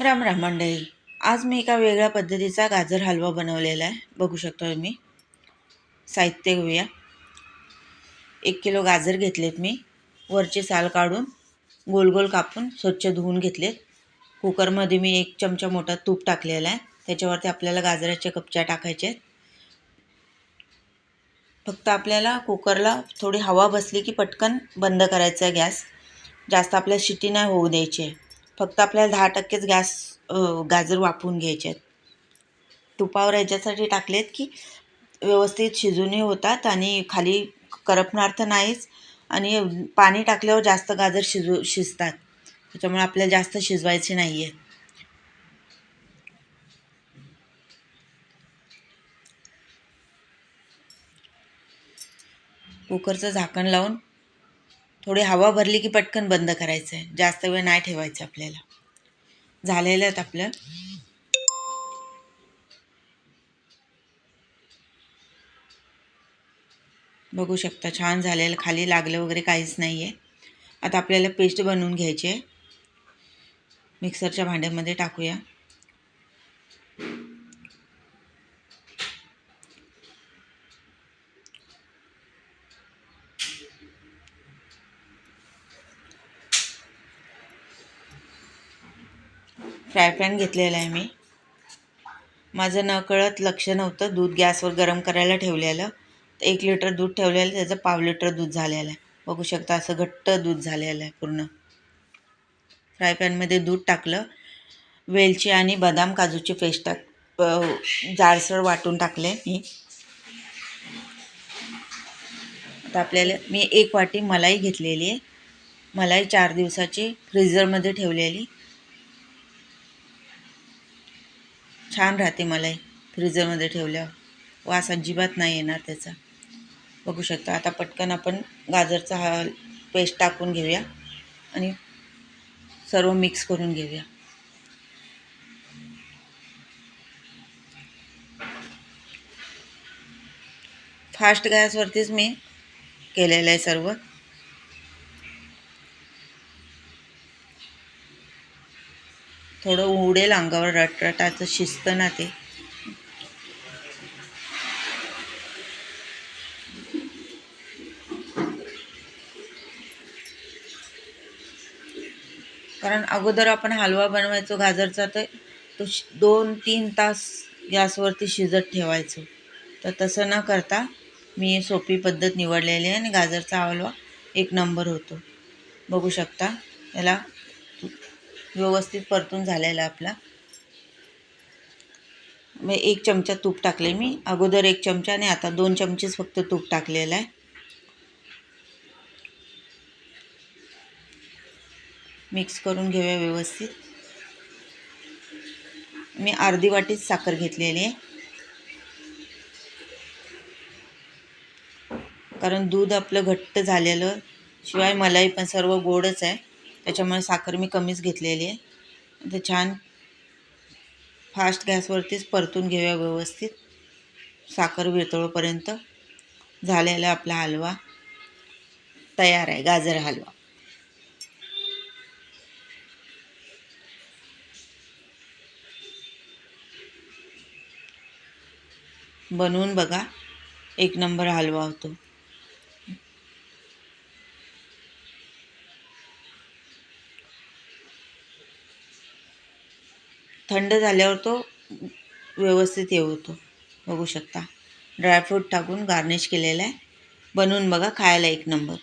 राम राम मंडळी. आज मी एका वेगळ्या पद्धतीचा गाजर हलवा बनवलेला आहे. बघू शकतो तुम्ही. साहित्य घेऊया. एक किलो गाजर घेतलेत मी. वरचे साल काढून गोल गोल कापून स्वच्छ धुवून घेतलेत. कुकरमध्ये मी एक चमचा मोठा तूप टाकलेला आहे. त्याच्यावरती आपल्याला गाजराच्या कपच्या टाकायच्या आहेत. फक्त आपल्याला कुकरला थोडी हवा बसली की पटकन बंद करायचं आहे गॅस. जास्त आपल्याला शिटी नाही होऊ द्यायची आहे. फक्त आपल्याला दहा टक्केच गॅस गाजर वापरून घ्यायचे आहेत. तुपावर याच्यासाठी टाकलेत की व्यवस्थित शिजूनही होतात आणि खाली करपणार तर नाहीच आणि पाणी टाकल्यावर जास्त गाजर शिजू शिजतात. त्याच्यामुळे आपल्याला जास्त शिजवायचे नाही आहे कुकरचं झाकण लावून थोडी हवा भरली की पटकन बंद करायचं आहे जास्त वेळ नाही ठेवायचं आपल्याला. झालेलं आहेत आपलं. बघू शकता छान झालेलं. खाली लागलं वगैरे काहीच नाही आहे आता आपल्याला पेस्ट बनवून घ्यायची आहे. मिक्सरच्या भांड्यामध्ये टाकूया. फ्राय पॅन घेतलेला आहे मी. माझं नकळत लक्ष नव्हतं. दूध गॅसवर गरम करायला ठेवलेलं. तर एक लिटर दूध ठेवलेलं. त्याचं पाव लिटर दूध झालेलं आहे. बघू शकता असं घट्ट दूध झालेलं आहे पूर्ण. फ्राय पॅनमध्ये दूध टाकलं. वेलची आणि बदाम काजूची पेस्ट टाक जाडसर वाटून टाकले मी. आता आपल्याला मी एक वाटी मलाई घेतलेली आहे. मलाई चार दिवसाची फ्रीझरमध्ये ठेवलेली. छान राहते मलाई फ्रीजरमध्ये ठेवल्यावर. वास अजिबात नाही येणार त्याचा. बघू शकता आता पटकन आपण गाजरचा हा पेस्ट टाकून घेऊया आणि सर्व मिक्स करून घेऊया. फास्ट गॅसवरतीच मी केलेलं आहे सर्व. थोडं उडेल अंगावर रटरटाचं शिजतं ना ते. कारण अगोदर आपण हलवा बनवायचो गाजरचा तर तो दोन तीन तास गॅसवरती शिजत ठेवायचो. तर तसं न करता मी सोपी पद्धत निवडलेली आहे आणि गाजरचा हलवा एक नंबर होतो. बघू शकता याला व्यवस्थित परतून झालेला आपला. मी एक चमचा तूप टाकले मी. अगोदर एक चमचा आणि आता दोन चमचेच फक्त तूप टाकलेलं आहे. मिक्स करून घेऊया व्यवस्थित. मी अर्धी वाटीच साखर घेतलेली आहे. कारण दूध आपलं घट्ट झालेलं शिवाय मलाई पण सर्व गोडच आहे. त्याच्यामुळे साखर मी कमीच घेतलेली आहे. तर छान फास्ट गॅसवरतीच परतून घेऊया व्यवस्थित. साखर विरतळोपर्यंत झालेला आपला हलवा तयार आहे गाजर हलवा. बनवून बघा एक नंबर हलवा होतो. थंड झाल्यावर तो व्यवस्थित हे होतो. बघू शकता. ड्रायफ्रूट टाकून गार्निश केलेला आहे. बनवून बघा खायला एक नंबर